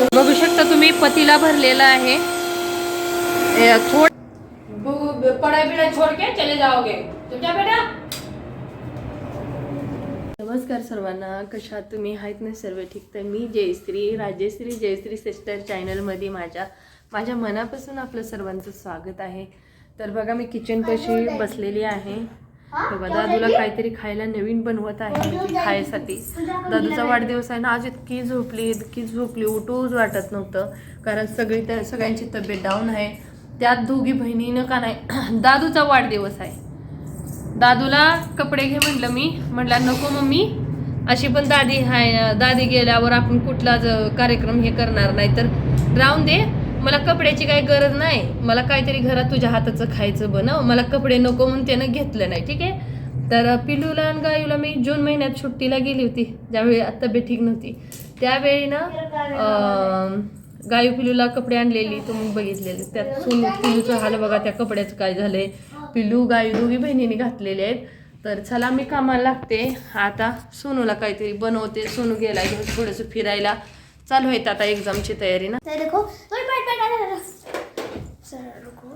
बघू शकता तुम्ही पतीला भरलेला आहे. ए, थोड पढ़ाई बिढ़ाई छोड़ के चले जाओगे. तो क्या बेटा? नमस्कार सर्वांना कशा तुम्ही? आहेत ना सर्व ठीक? तर मी जयश्री राजश्री जयश्री सिस्टर चॅनलमध्ये माझ्या माझ्या मनापासून आपलं सर्वांचं स्वागत आहे. तर बघा मी किचन कशी बसलेली आहे. बघा दादूला काहीतरी खायला नवीन बनवत आहे खायसाठी. दादूचा वाढदिवस आहे. ना आज इतकी झोपली इतकी झोपली उठूच वाटत नव्हतं. कारण सगळी त्या सगळ्यांची तब्येत डाऊन आहे. त्यात दोघी बहिणीनं का नाही दादूचा वाढदिवस आहे. दादूला कपडे घे म्हटलं मी. म्हटलं नको मम्मी. अशी पण दादी हाय दादी गेल्यावर आपण कुठलाच कार्यक्रम हे करणार नाही. तर राहून दे. मला कपड्याची काही गरज नाही. मला काहीतरी घरात तुझ्या हाताचं खायचं बनव. मला कपडे नको म्हणून त्यानं घेतलं नाही ठीक आहे? तर पिलूला आणि गायूला मी जून महिन्यात सुट्टीला गेली होती. ज्यावेळी तब्येत ठीक नव्हती. त्यावेळी ना गायू पिलूला कपडे आणलेली तुम्ही बघितलेले. त्यात सून पिलूचं हाल बघा त्या कपड्याचं काय झालंय. पिलू गायू दोघी बहिणीने घातलेले आहेत. तर चला मी कामाला लागते. आता सोनूला काहीतरी बनवते. सोनू गेला घेऊन थोडंसं फिरायला. चालू आहेत आता एक्झामची तयारी ना. तो देखो वही बैठ बैठ बैठ बैठ सर रुको.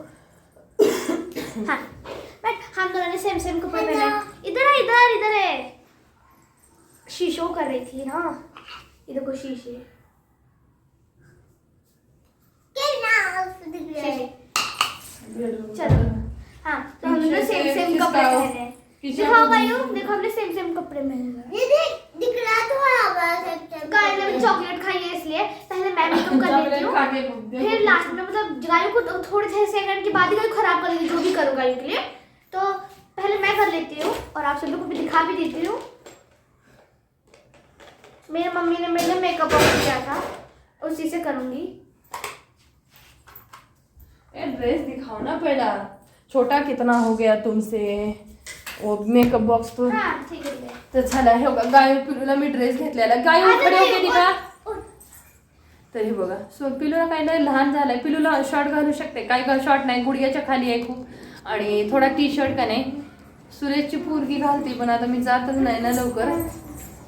हाँ बैठ. हम दोनों ने सेम सेम कपड़े पहने. इधर है इधर इधर है. शीशो कर रही थी हाँ. ये देखो शीशे चलो. हाँ तो हम लोग सेम सेम कपड़े पहने हैं. दिखाओ गायू देखो हमने सेम सेम कपड़े पहने हैं। गाय कर लेती हूँ। फिर लास्ट में मतलब गायों को तो थोड़े से सेकंड के बाद ही गायों खराब कर जो भी करूँ गायों के लिए। तो पहले मैं कर लेती हूँ और आप सभी को भी दिखा भी देती हूँ। मेरी मम्मी ने मेरे लिए मेकअप ऑर्डर किया था उसी से करूँगी। ड्रेस दिखाओ ना पहला। छोटा कितना हो गया तुमसे? वो मेकअप बॉक्स तो हाँ ठीक है। ठीक है। तर झाला हे बघा पिलूला मी ड्रेस घेतलेला गायू खडे नाही, होते का उठ. तर हे बघा. सो पिलूला काय नाही लहान झालाय. पिलूला शॉर्ट घालू शकते. काय का शॉर्ट नाही. गुडघ्याच्या खाली आहे खूप. आणि थोडा टी शर्ट का नाही. सुरेशची पोरगी घालते पण आता मी जातच नाही ना लवकर.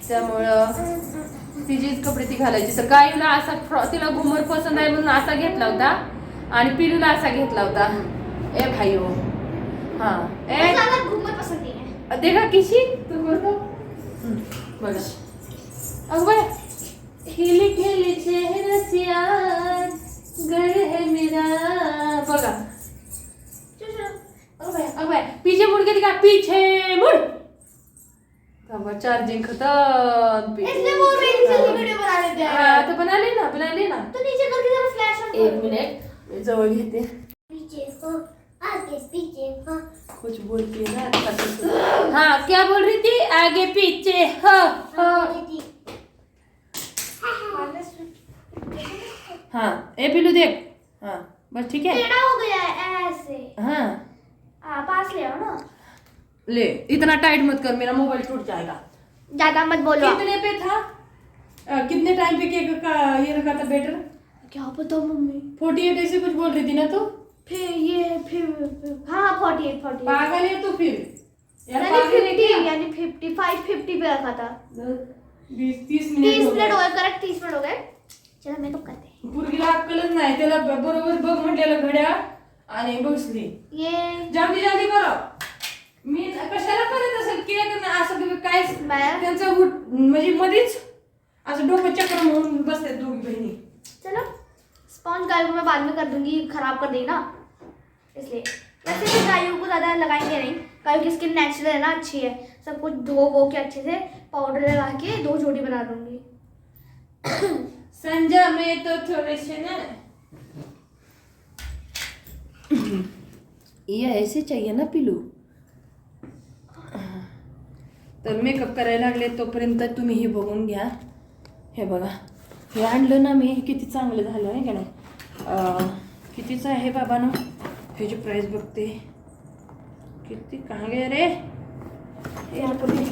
त्यामुळं तिचेच कपडे ती घालायची. तर गायूला असा फ्रॉ तिला घुमर पसंत आहे म्हणून असा घेतला होता. आणि पिलूला असा घेतला होता. ए भाई हो. हा ए घूमर है देखा किसी तू बोलतो. बघा. अगं बाय खिली खिली चेहरसिया गड है मेरा। बघा। पीछे मुड़ के दिखा पीछे मुड़। बाबा चार्जिंग खत्म। इसलिए वो वीडियो बना लेते हैं। हा तर बना ले ना बना ले ना तो नीचे करके जरा फ्लैश ऑन एक मिनिट मी जवळ घेते पीछे आगे पीछे कुछ बोलती है ना अच्छा हाँ क्या बोल रही थी? आगे पीछे हाँ हाँ। हाँ ए पिलू देख। हाँ बस ठीक है? टेढ़ा हो गया है ऐसे। हाँ। हाँ पास ले आओ ना। ले इतना टाइट मत कर मेरा मोबाइल टूट जाएगा। ज़्यादा मत बोलो। कितने पे था? अ, कितने टाइम पे केक का ये रखा था बेटर क्या पता मम्मी। फोर्टी एट ऐसे कुछ बोल रही थी ना तू? फिर ये फिर फिर- हाँ फोर्टी एट फोर्टी पागल है तो फिर। यानी फिफ्टी यानी फिफ्टी फाइव फिफ्टी पे रखा था। बीस तीस मिनिट तीस मिनट हो गए. गए करेक्ट तीस मिनट हो गए। चलो मेकअप करते हैं। पोरगीला अक्कलच नाही. त्याला ब- बरोबर बघ म्हटलेलं घड्या आणि बसली ये. जल्दी जल्दी करो. मी कशाला करत असेल? केक ना असं की काय? त्यांचं उठ- म्हणजे मध्येच असं डोकं चक्र म्हणून बसतात दोघी बहिणी. चलो. स्पॉन्ज गायों को मैं बाद में कर दूंगी. खराब कर देगी ना. इसलिए. वैसे भी गायों को ज़्यादा लगाएंगे नहीं. गायों की स्किन नेचुरल है ना अच्छी है. सब कुछ धो वो के अच्छे से पाउडर लगा के दो जोड़ी बना दूंगी। संजय में तो थोड़े से ना ये ऐसे चाहिए ना पिलू। तर मेकअप करायला लागले तोपर्यंत तुम्ही हे बघून घ्या. हे बघा. हे आणलं ना मी किती चांगलं झालं आहे का नाही? कितीचं आहे बाबा ना? ह्याची प्राईस बघते. किती कांगे रे. यार पुरी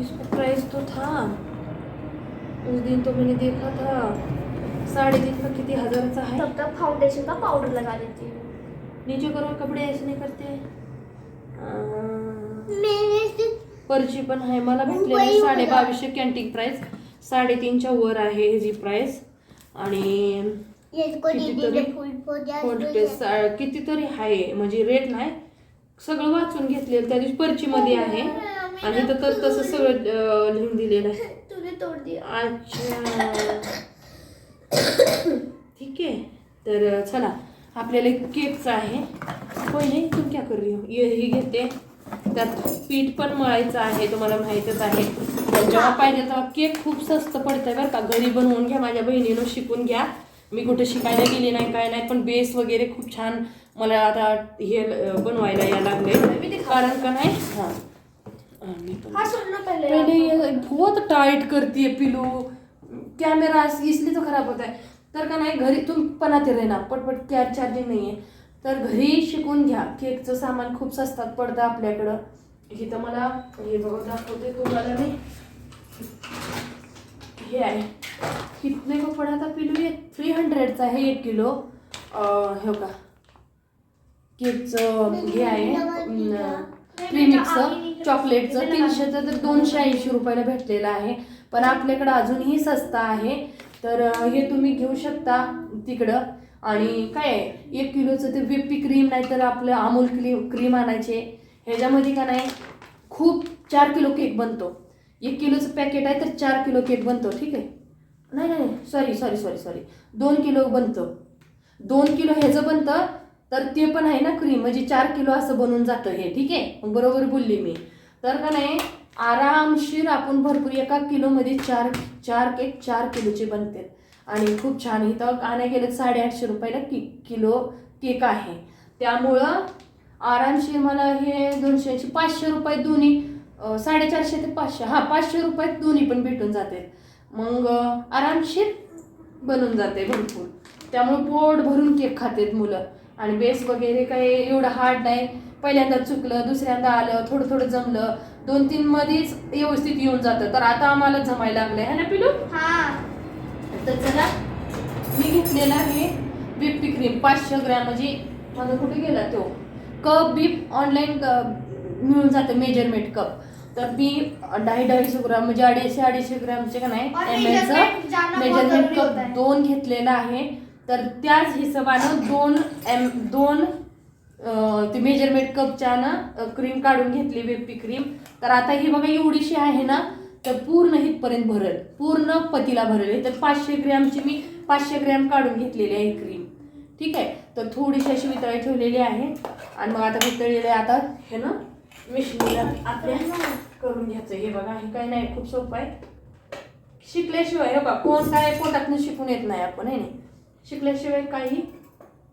इसका तो था उस दिन तो मैंने देखा था साढ़े तीन का किती हजाराचा आहे तब तक फाउंडेशन का पाउडर लगा देती हूँ। नीचे करो कपडे ऐसे नाही करते। पर्ची पण आहे मला भेटलेली साडे. बावीसशे कॅन्टीन प्राइस साडेतीनच्या वर आहे ह्याची प्राइस आणि कितीतरी आहे म्हणजे रेट नाही. सगळं वाचून घेतलेलं त्या दिवशी पर्चीमध्ये आहे. आणि इथं तर तसं सगळं लिहून दिलेलं आहे. तोड़ दिया. अच्छा. ठीक आहे. तर चला. आपल्याला एक केकचं आहे. नाही तुम क्या कर? रही हो ये ही घेते. त्यात पीठ पण मळायचं आहे तुम्हाला माहीतच आहे. जेव्हा पाहिजे तेव्हा केक खूप स्वस्त पडतंय बरं का. घरी बनवून घ्या माझ्या बहिणीनं शिकून घ्या. मी कुठे शिकायला गेली नाही काय नाही पण बेस वगैरे खूप छान मला आता हे बनवायला या लागले कारण का नाही? हां. बहुत टाइट करती है पिलू कैमरा इसलिए तो खराब होता है तर का नाही घरी तुम बनाते रहना पटपट कॅर चार्जिंग नाही आहे तर घरी शिकून घ्या केकचं सामान खूप स्वस्तात पडतं आपल्याकडं. इथं मला हे बघा दाखवते तुम्हाला मी. हे आहे. कितने को पडा था पिलू ये थ्री हंड्रेडचा आहे एक किलो. अं, हे का केकचं हे आहे. प्रीमिक्सचं चॉकलेटचं तीनशेचं तर दोनशे ऐंशी रुपयाला भेटलेलं आहे. पण आपल्याकडं अजूनही स्वस्त आहे. तर हे तुम्ही घेऊ शकता तिकडं. आणि काय आहे एक किलोचं ते विप्पी क्रीम नाही तर आपलं अमूल क्रीम क्रीम आणायचे. ह्याच्यामध्ये का नाही खूप चार किलो केक बनतो. एक किलोचं पॅकेट आहे तर चार किलो केक बनतो ठीक आहे? नाही नाही सॉरी सॉरी सॉरी सॉरी दोन किलो बनतं. दोन किलो ह्याचं बनतं तर ते पण आहे ना क्रीम म्हणजे चार किलो असं बनून जातं हे ठीक आहे? मग बरोबर बोलली मी. तर का नाही आरामशीर आपण भरपूर एका किलोमध्ये चार चार केक चार किलोचे बनते. आणि खूप छान इथं आणाय गेलं साडेआठशे रुपयाला कि किलो केक आहे. त्यामुळं आरामशीर मला हे दोनशे ऐंशी पाचशे रुपये दोन्ही साडेचारशे ते पाचशे हां पाचशे रुपयात दोन्ही पण भेटून जाते. मग आरामशीर बनून जाते भरपूर. त्यामुळे पोट भरून केक खातात मुलं. आणि बेस वगैरे काही एवढं हार्ड नाही. पहिल्यांदा चुकलं दुसऱ्यांदा आलं थोडं थोडं जमलं. दोन तीन मध्येच व्यवस्थित येऊन जातं. तर आता आम्हाला जमायला लागलंय. है ना पिलू? हाँ. तर चला. मी घेतलेला आहे विप्पी क्रीम पाचशे ग्रॅम. म्हणजे माझा कुठे गेला तो? कप बीप ऑनलाईन मिळून जातं मेजरमेंट कप तर मी अढाई अडीचशे ग्राम. म्हणजे अडीचशे अडीचशे ग्रामचे का नाही? एम बहुत मेजरमेंट कप. दोन घेतलेला आहे. तर त्याच हिशोबानं दोन एम दोन ते मेजरमेंट कपच्या ना क्रीम काढून घेतली वेप्पी क्रीम तर आता ही बघा एवढीशी आहे ना तर पूर्ण हितपर्यंत भरेल. पूर्ण पतीला भरेल. तर पाचशे ग्रॅमची मी पाचशे ग्रॅम काढून घेतलेली आहे क्रीम ठीक आहे? तर थोडीशी अशी वितळी ठेवलेली आहे. आणि मग आता वितळलेले आता हे ना मिशनीला आपल्या करून घ्यायचं. हे बघा हे काय नाही खूप सोपं आहे. शिकल्याशिवाय हे बघा कोण काय पोटातनं शिकून येत नाही आपण आहे नाही? शिकल्याशिवाय काही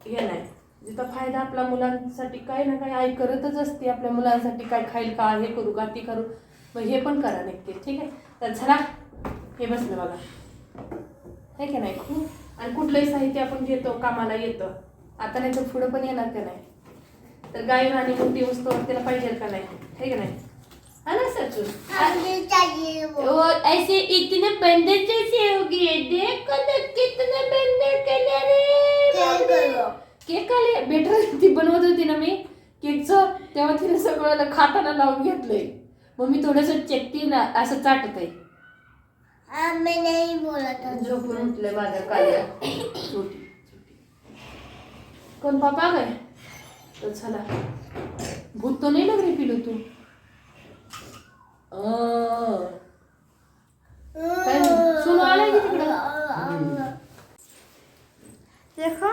हे नाही. जिथं फायदा आपल्या मुलांसाठी काही ना काही आई करतच असते आपल्या मुलांसाठी काय खाईल का हे करू का ती करू. मग हे पण करा नक्की ठीक आहे? तर झाला हे बसलं बघा. हे का नाही? खूप आणि कुठलंही साहित्य आपण घेतो कामाला येतं. आता नाही तर पुढं पण येणार का नाही? तर गाय आणि मोठी वस्तू त्याला पाहिजे का नाही? हे का नाही? हा ना सचू? मुझे और ऐसे इतने बंदर जैसे हो गए देखो ना कितने बंदर केले रे क्या बापरे. करो? केक आले बेटर ती बनवत होती ना मी। केकचं तेव्हा तिने सगळं खाताना लावून घेतलंय। मग मी थोडंसं चेकते ना असं चाटत आहे नहीं झोपून उठलंय माझ्या काल्या कोण पापा काय? तर चला. भूत तो नाही लग रही पिलू तू? देखो.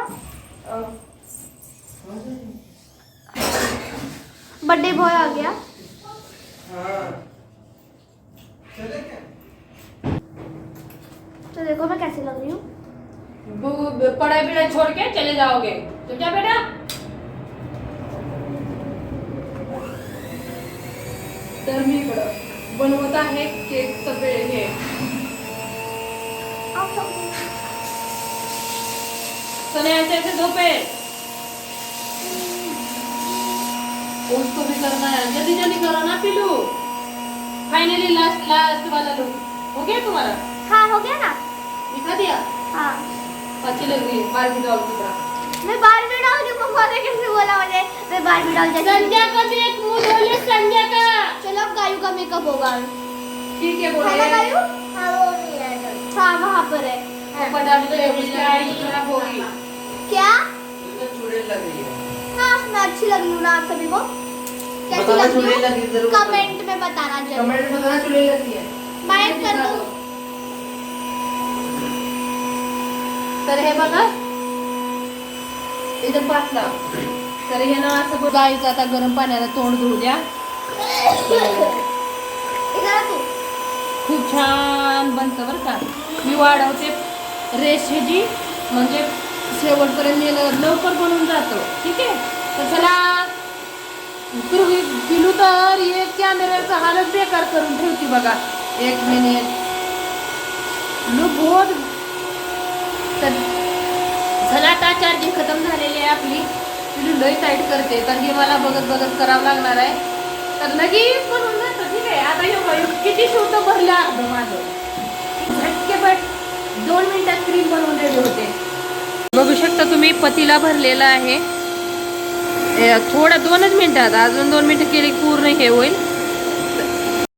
बर्थडे बॉय आ गया। तो देखो मैं कैसी लग रही हूँ। पढ़ाई पढ़ाई छोड़ के चले जाओगे। तो क्या बेटा? तर मी इकडं बनवत आहे केक सगळे हे. सने ऐसे ऐसे धोपे उसको भी करना है जल्दी जल्दी करो ना पिलू. फाइनली लास्ट लास्ट वाला लुक हो गया तुम्हारा हाँ हो गया ना. दिखा दिया? हाँ. अच्छी लग रही है बारबी डॉल की तरह मैं बारबी डॉल की मम्मा ने कैसे बोला मुझे मैं बारबी डॉल जैसी संध्या का देख मुँह धोले संध्या का। चलो अब गायू का मेकअप होगा। ठीक है है ना गायू? हाँ वो नहीं है हाँ वहाँ पर है। पदार्थ उसकी आई खराब होगी क्या? तो चुड़ैल लग रही है। हाँ मैं अच्छी लगी हूँ ना आप सभी को। कैसी लगी चुड़ैल हूँ? कमेंट में बताना ज़रूर। कमेंट में बताना चुड़ैल लगती है। मैं कर दूँ। तर हे बघा इथं पाचला तर हे ना असं गाईचं आता गरम पाण्याला तोंड धुऊ द्या. खूप छान बनतं बरं का. मी वाढवते रेश ह्याची म्हणजे शेवटपर्यंत नेलं लवकर बनून जातो. ठीक आहे? तर चला. पूर्वी पिलू तर एक कॅमेऱ्याचा हालत बेकार करून ठेवती बघा. एक मिनिट लुक होत तर चला आता चार्जिंग खतम झालेली आहे आपली. पिलू लय टाईट करते. तर हे मला बघत बघत करावं लागणार आहे. तर लगेच बनून जातं ठीक आहे. आता हे बघ, किती शूट भरलं अर्ध माझं. झटकेपट दोन मिनिटात क्रीम बनवून रेडी होते. बघू शकता तुम्ही पतीला भरलेला आहे. थोडा दोनच मिनिटात. अजून दोन मिनिटं केली पूर्ण हे होईल.